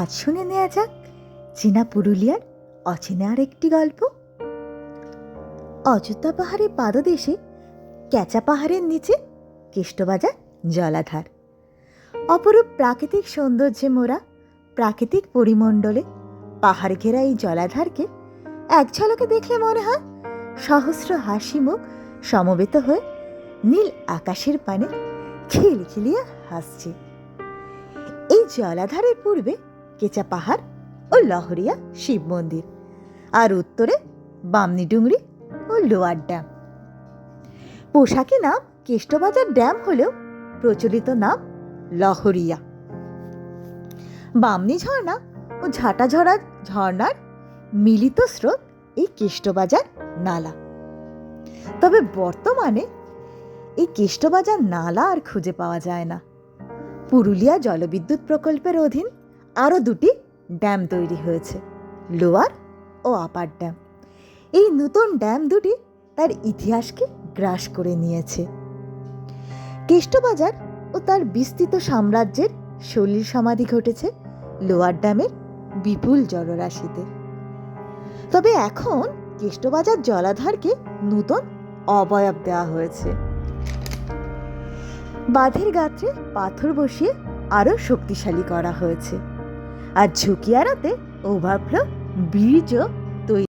আজ শুনে নেওয়া যাক চীনা পুরুলিয়ার অচেনা আর একটি গল্প। অযোধ্যা পাহাড়ের পাদদেশে ক্যাচা পাহাড়ের নিচে কেষ্টবাজার জলাধার। অপরূপ প্রাকৃতিক সৌন্দর্যে মোরা প্রাকৃতিক পরিমণ্ডলে পাহাড় ঘেরা এই জলাধারকে এক ঝলকে দেখলে মনে হয় সহস্র হাসি মুখ সমবেত হয়ে নীল আকাশের পানে খিলখিলিয়ে হাসছে। এই জলাধারের পূর্বে কেচা পাহাড় ও লহরিয়া শিব মন্দির। আর উত্তরে বামনি ডুংরি ও লোয়ার ড্যাম। পোশাকি নাম কেষ্টবাজার ড্যাম হলেও প্রচলিত নাম লহরিয়া। বামনি ঝর্ণা ও ঝাঁটাঝরা ঝর্ণার মিলিত স্রোত এই কেষ্টবাজার নালা। তবে বর্তমানে এই কেষ্টবাজার নালা আর খুঁজে পাওয়া যায় না। পুরুলিয়া জলবিদ্যুৎ প্রকল্পের অধীন আরও দুটি ড্যাম তৈরি হয়েছে, লোয়ার ও আপার ড্যাম। এই নতুন ড্যাম দুটি তার ইতিহাসকে গ্রাস করে নিয়েছে। কেষ্টবাজার ও তার বিস্তৃত সাম্রাজ্যের সলিল সমাধি ঘটেছে লোয়ার ড্যামের বিপুল জলরাশিতে। তবে এখন কেষ্টবাজার জলাধারকে নূতন অবয়ব দেওয়া হয়েছে। বাঁধের গাত্রে পাথর বসিয়ে আরও শক্তিশালী করা হয়েছে। আর ঝুঁকি এড়াতে ও